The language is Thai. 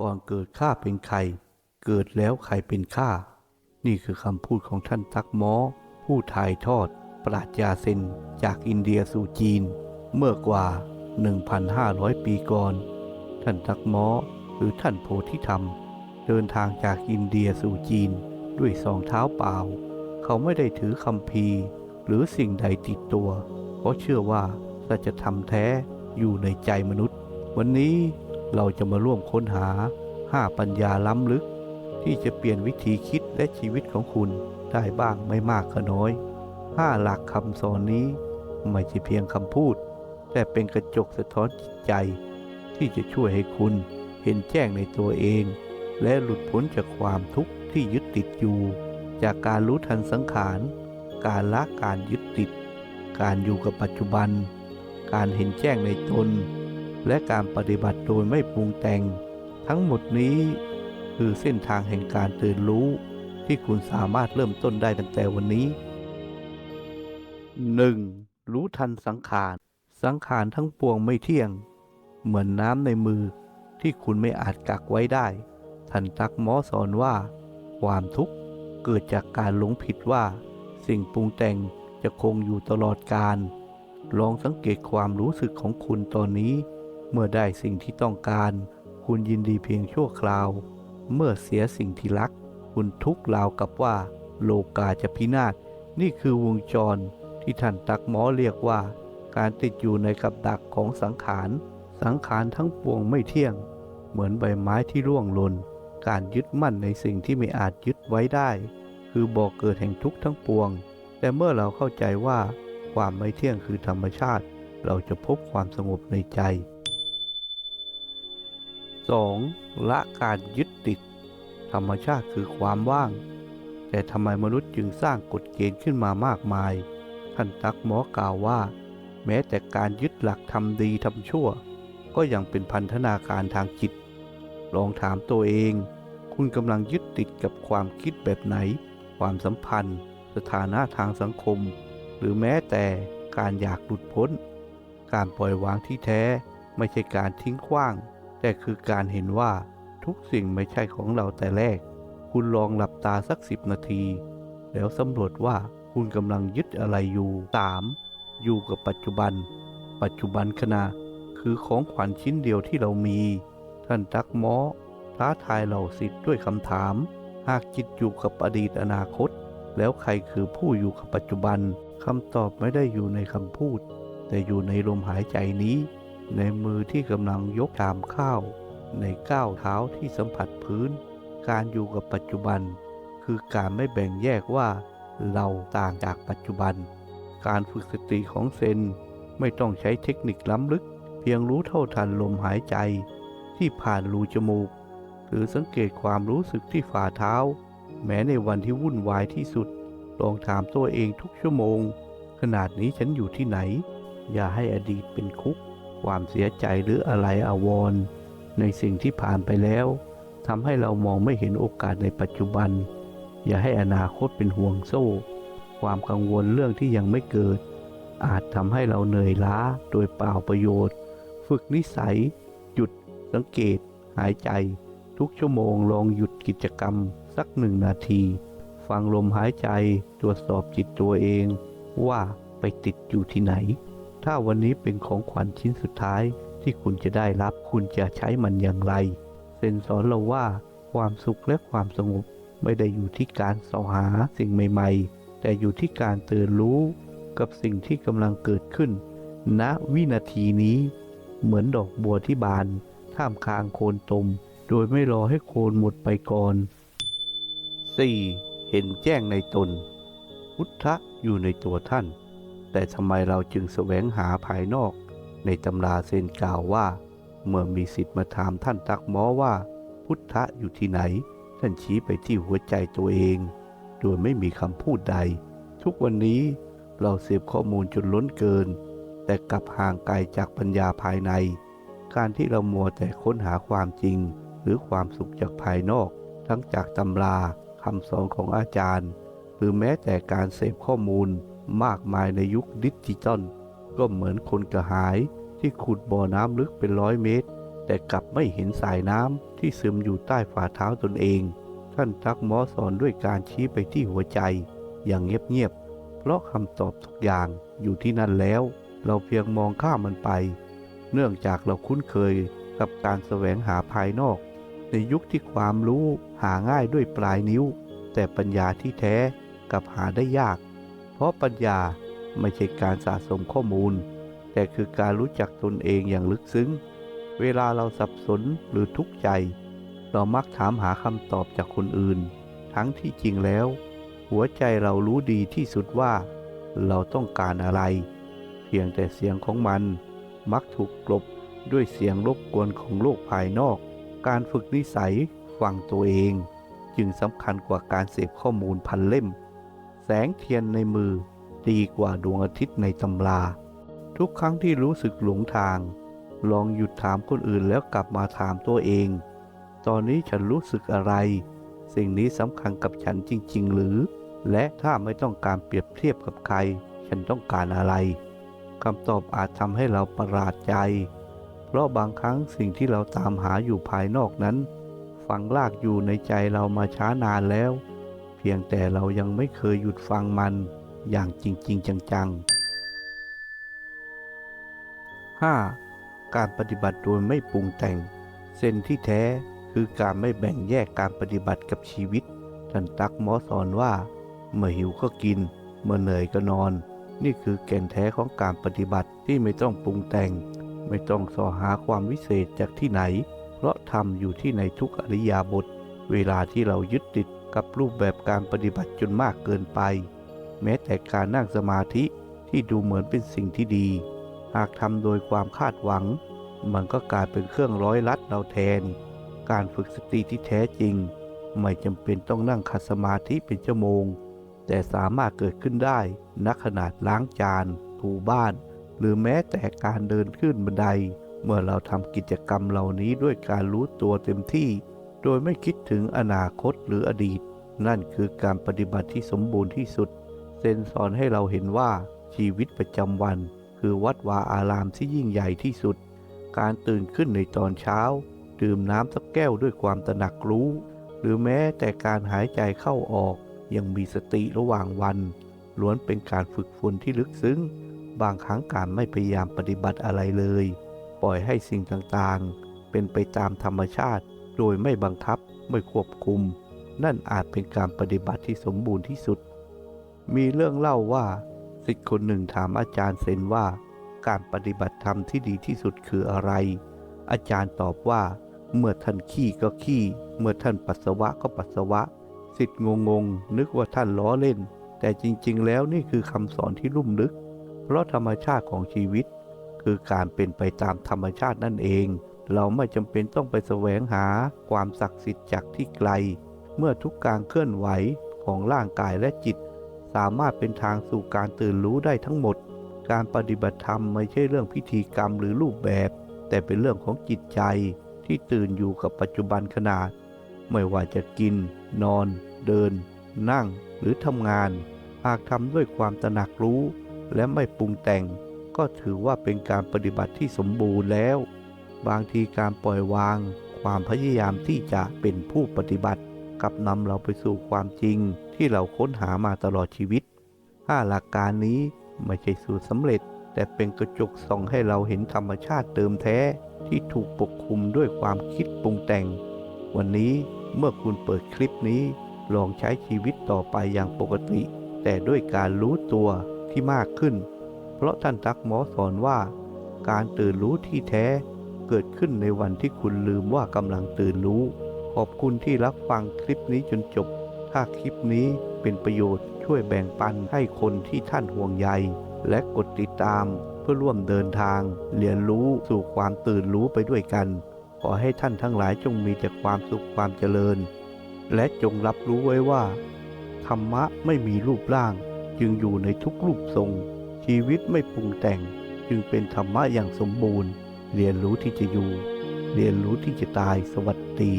ก่อนเกิดข้าเป็นใคร เกิดแล้วใครเป็นข้า นี่คือคำพูดของท่านตักม้อ ผู้ถ่ายทอด ปราชญาเซนจากอินเดียสู่จีน เมื่อกว่า 1,500 ปีก่อน ท่านตักม้อหรือท่านโพธิธรรม เดินทางจากอินเดียสู่จีนด้วยสองเท้าเปล่า เขาไม่ได้ถือคำพีหรือสิ่งใดติดตัว เพราะเชื่อว่าสัจธรรมแท้อยู่ในใจมนุษย์ วันนี้ เราจะมาร่วมค้นหาห้าปัญญาล้ำลึก ที่จะเปลี่ยนวิธีคิดและชีวิตของคุณได้บ้างไม่มากก็น้อยห้าหลักคำสอนนี้ ไม่ใช่เพียงคำพูด แต่เป็นกระจกสะท้อนจิตใจ ที่จะช่วยให้คุณเห็นแจ้งในตัวเอง และหลุดพ้นจากความทุกข์ที่ยึดติดอยู่ จากการรู้ทันสังขาร การละการยึดติด การอยู่กับปัจจุบัน การเห็นแจ้งในตน และการปฏิบัติโดยไม่ปรุงแต่ง ทั้งหมดนี้คือเส้นทางแห่งการตื่นรู้ที่คุณสามารถเริ่มต้นได้ตั้งแต่วันนี้ 1. รู้ทันสังขาร สังขารทั้งปวงไม่เที่ยง เหมือนน้ำในมือที่คุณไม่อาจกักไว้ได้ ท่านตักหมอสอนว่า ความทุกข์เกิดจากการหลงผิดว่า สิ่งปรุงแต่งจะคงอยู่ตลอดกาลลองสังเกตความรู้สึกของคุณตอนนี้ เมื่อได้สิ่งที่ต้องการ คุณยินดีเพียงชั่วคราว เมื่อเสียสิ่งที่รัก คุณทุกข์ราวกับว่า โลกาจะพินาศนี่คือวงจรที่ท่านตักหมอเรียกว่า การติดอยู่ในกับดักของสังขาร สังขารทั้งปวงไม่เที่ยง เหมือนใบไม้ที่ร่วงหล่น การยึดมั่นในสิ่งที่ไม่อาจยึดไว้ได้ คือบ่อกเกิดแห่งทุกข์ทั้งปวง แต่เมื่อเราเข้าใจว่า ความไม่เที่ยงคือธรรมชาติ เราจะพบความสงบในใจ 2. ละการยึดติด ธรรมชาติคือความว่าง แต่ทำไมมนุษย์จึงสร้างกฎเกณฑ์ขึ้นมามากมาย ท่านตักหมอกล่าวว่า แม้แต่การยึดหลักทำดีทำชั่ว ก็ยังเป็นพันธนาการทางจิต ลองถามตัวเอง คุณกำลังยึดติดกับความคิดแบบไหน ความสัมพันธ์ สถานะทางสังคม หรือแม้แต่การอยากหลุดพ้น การปล่อยวางที่แท้ไม่ใช่การทิ้งขว้าง แต่คือการเห็นว่าทุกสิ่งไม่ใช่ของเราแต่แรก คุณลองหลับตาสักสิบนาที แล้วสำรวจว่าคุณกำลังยึดอะไรอยู่ 3. อยู่กับปัจจุบัน ปัจจุบันขณะคือของขวัญชิ้นเดียวที่เรามี ท่านตักหมอท้าทายเหล่าสิทธิ์ด้วยคำถาม หากจิตอยู่กับอดีตอนาคต แล้วใครคือผู้อยู่กับปัจจุบันคำตอบไม่ได้อยู่ในคำพูด แต่อยู่ในลมหายใจนี้ ในมือที่กำลังยกชามข้าว ในก้าวเท้าที่สัมผัสพื้น การอยู่กับปัจจุบัน คือการไม่แบ่งแยกว่า เราต่างจากปัจจุบัน การฝึกสติของเซนไม่ต้องใช้เทคนิคล้ำลึก เพียงรู้เท่าทันลมหายใจ ที่ผ่านรูจมูก หรือสังเกตความรู้สึกที่ฝ่าเท้า แม้ในวันที่วุ่นวายที่สุดลองถามตัวเองทุกชั่วโมง ขนาดนี้ฉันอยู่ที่ไหน อย่าให้อดีตเป็นคุก ความเสียใจหรืออะไรอาวรณ์ในสิ่งที่ผ่านไปแล้วทำให้เรามองไม่เห็นโอกาสในปัจจุบัน อย่าให้อนาคตเป็นห่วงโซ่ ความกังวลเรื่องที่ยังไม่เกิด อาจทำให้เราเหนื่อยล้าโดยเปล่าประโยชน์ ฝึกนิสัย หยุด สังเกต หายใจ ทุกชั่วโมงลองหยุดกิจกรรม สักหนึ่งนาที ฟังลมหายใจตรวจสอบจิตตัวเอง ว่าไปติดอยู่ที่ไหน ถ้าวันนี้เป็นของขวัญชิ้นสุดท้ายที่คุณจะได้รับคุณจะใช้มันอย่างไร เซนสอนเราว่าความสุขและความสงบไม่ได้อยู่ที่การสอหาสิ่งใหม่ ๆ แต่อยู่ที่การตื่นรู้กับสิ่งที่กำลังเกิดขึ้น ณวินาทีนี้ เหมือนดอกบัวที่บาน ท่ามกลางโคนตม โดยไม่รอให้โคนหมดไปก่อน 4. เห็นแจ้งในตน พุทธะอยู่ในตัวท่าน แต่ทำไมเราจึงแสวงหาภายนอก ในตำราเซนกล่าวว่า เมื่อมีสิทธิ์มาถามท่านตักหมอว่า พุทธะอยู่ที่ไหน ท่านชี้ไปที่หัวใจตัวเอง โดยไม่มีคำพูดใด ทุกวันนี้เราเสพข้อมูลจนล้นเกิน แต่กลับห่างไกลจากปัญญาภายใน การที่เรามัวแต่ค้นหาความจริง หรือความสุขจากภายนอก ทั้งจากตำราคำสอนของอาจารย์ หรือแม้แต่การเสพข้อมูล มากมายในยุคดิจิตอลก็เหมือนคนกระหายที่ขุดบ่อน้ำลึกเป็นร้อยเมตร แต่กลับไม่เห็นสายน้ำที่ซึมอยู่ใต้ฝ่าเท้าตนเอง ท่านทักหมอสอนด้วยการชี้ไปที่หัวใจ อย่างเงียบๆเพราะคำตอบทุกอย่างอยู่ที่นั่นแล้ว เราเพียงมองข้ามมันไป เนื่องจากเราคุ้นเคยกับการแสวงหาภายนอก ในยุคที่ความรู้หาง่ายด้วยปลายนิ้ว แต่ปัญญาที่แท้กลับหาได้ยาก ราะปัญญาไม่ใช่การสะสมข้อมูล แต่คือการรู้จักตนเองอย่างลึกซึ้ง เวลาเราสับสนหรือทุกข์ใจ เรามักถามหาคำตอบจากคนอื่น ทั้งที่จริงแล้ว หัวใจเรารู้ดีที่สุดว่า เราต้องการอะไร เพียงแต่เสียงของมัน มักถูกกลบด้วยเสียงรบกวนของโลกภายนอก การฝึกนิสัยฟังตัวเอง จึงสำคัญกว่าการเสพข้อมูลพันเล่ม งเทียนในมือดีกว่าดวงอาทิตย์ในตำรา ทุกครั้งที่รู้สึกหลงทาง ลองหยุดถามคนอื่นแล้วกลับมาถามตัวเอง ตอนนี้ฉันรู้สึกอะไร สิ่งนี้สำคัญกับฉันจริง ๆ หรือ และถ้าไม่ต้องการเปรียบเทียบกับใคร ฉันต้องการอะไรคำตอบอาจทำให้เราประหลาดใจ เพราะบางครั้งสิ่งที่เราตามหาอยู่ภายนอกนั้น ฝังลากอยู่ในใจเรามาช้านานแล้ว พียงแต่เรายังไม่เคยหยุดฟังมันอย่างจริงๆจังๆ 5. การปฏิบัติโดยไม่ปรุงแต่ง เส้นที่แท้คือการไม่แบ่งแยกการปฏิบัติกับชีวิตท่านตักหมอสอนว่า เมื่อหิวก็กิน เมื่อเหนื่อยก็นอน นี่คือแก่นแท้ของการปฏิบัติที่ไม่ต้องปรุงแต่ง ไม่ต้องสอหาความวิเศษจากที่ไหน เพราะทำอยู่ที่ในทุกอริยาบท เวลาที่เรายึดติด กับรูปแบบการปฏิบัติจนมากเกินไป แม้แต่การนั่งสมาธิที่ดูเหมือนเป็นสิ่งที่ดี หากทำโดยความคาดหวัง มันก็กลายเป็นเครื่องร้อยลัดเราแทน การฝึกสติที่แท้จริง ไม่จำเป็นต้องนั่งขัดสมาธิเป็นชั่วโมง แต่สามารถเกิดขึ้นได้นักขนาดล้างจาน ถูบ้าน หรือแม้แต่การเดินขึ้นบันได เมื่อเราทำกิจกรรมเหล่านี้ด้วยการรู้ตัวเต็มที่ โดยไม่คิดถึงอนาคตหรืออดีต นั่นคือการปฏิบัติที่สมบูรณ์ที่สุด เซนสอนให้เราเห็นว่าชีวิตประจำวัน คือวัดวาอารามที่ยิ่งใหญ่ที่สุด การตื่นขึ้นในตอนเช้า ดื่มน้ำสักแก้วด้วยความตระหนักรู้ หรือแม้แต่การหายใจเข้าออก ยังมีสติระหว่างวัน ล้วนเป็นการฝึกฝนที่ลึกซึ้ง บางครั้งการไม่พยายามปฏิบัติอะไรเลย ปล่อยให้สิ่งต่างๆ เป็นไปตามธรรมชาติ โดยไม่บังคับไม่ควบคุม นั่นอาจเป็นการปฏิบัติที่สมบูรณ์ที่สุด มีเรื่องเล่าว่าสิทธิ์คนหนึ่งถามอาจารย์เซนว่า การปฏิบัติธรรมที่ดีที่สุดคืออะไร อาจารย์ตอบว่า เมื่อท่านขี้ก็ขี้ เมื่อท่านปัสสาวะก็ปัสสาวะ สิทธิ์งงงนึกว่าท่านล้อเล่น แต่จริงๆ แล้วนี่คือคำสอนที่ลุ่มลึก เพราะธรรมชาติของชีวิต คือการเป็นไปตามธรรมชาตินั่นเอง เราไม่จำเป็นต้องไปแสวงหาความศักดิ์สิทธิ์จากที่ไกล เมื่อทุกการเคลื่อนไหวของร่างกายและจิต สามารถเป็นทางสู่การตื่นรู้ได้ทั้งหมด การปฏิบัติธรรมไม่ใช่เรื่องพิธีกรรมหรือรูปแบบ แต่เป็นเรื่องของจิตใจที่ตื่นอยู่กับปัจจุบันขนาดไม่ว่าจะกิน นอน เดิน นั่งหรือทำงาน หากทำด้วยความตระหนักรู้ และไม่ปรุงแต่ง ก็ถือว่าเป็นการปฏิบัติที่สมบูรณ์แล้ว บางทีการปล่อยวาง ความพยายามที่จะเป็นผู้ปฏิบัติ กับนำเราไปสู่ความจริงที่เราค้นหามาตลอดชีวิตห้าหลักการนี้ไม่ใช่สูตรสำเร็จ แต่เป็นกระจกส่องให้เราเห็นธรรมชาติเดิมแท้ที่ถูกปกคลุมด้วยความคิดปรุงแต่ง วันนี้เมื่อคุณเปิดคลิปนี้ ลองใช้ชีวิตต่อไปอย่างปกติ แต่ด้วยการรู้ตัวที่มากขึ้น เพราะท่านตักหมอสอนว่า การตื่นรู้ที่แท้ เกิดขึ้นในวันที่คุณลืมว่ากำลังตื่นรู้ ขอบคุณที่รับฟังคลิปนี้จนจบ ถ้าคลิปนี้เป็นประโยชน์ช่วยแบ่งปันให้คนที่ท่านห่วงใย และกดติดตามเพื่อร่วมเดินทาง เรียนรู้สู่ความตื่นรู้ไปด้วยกัน ขอให้ท่านทั้งหลายจงมีแต่ความสุขความเจริญ และจงรับรู้ไว้ว่า ธรรมะไม่มีรูปร่าง จึงอยู่ในทุกรูปทรง ชีวิตไม่ปรุงแต่ง จึงเป็นธรรมะอย่างสมบูรณ์ เรียนรู้ที่จะอยู่ เรียนรู้ที่จะตายสวัสดี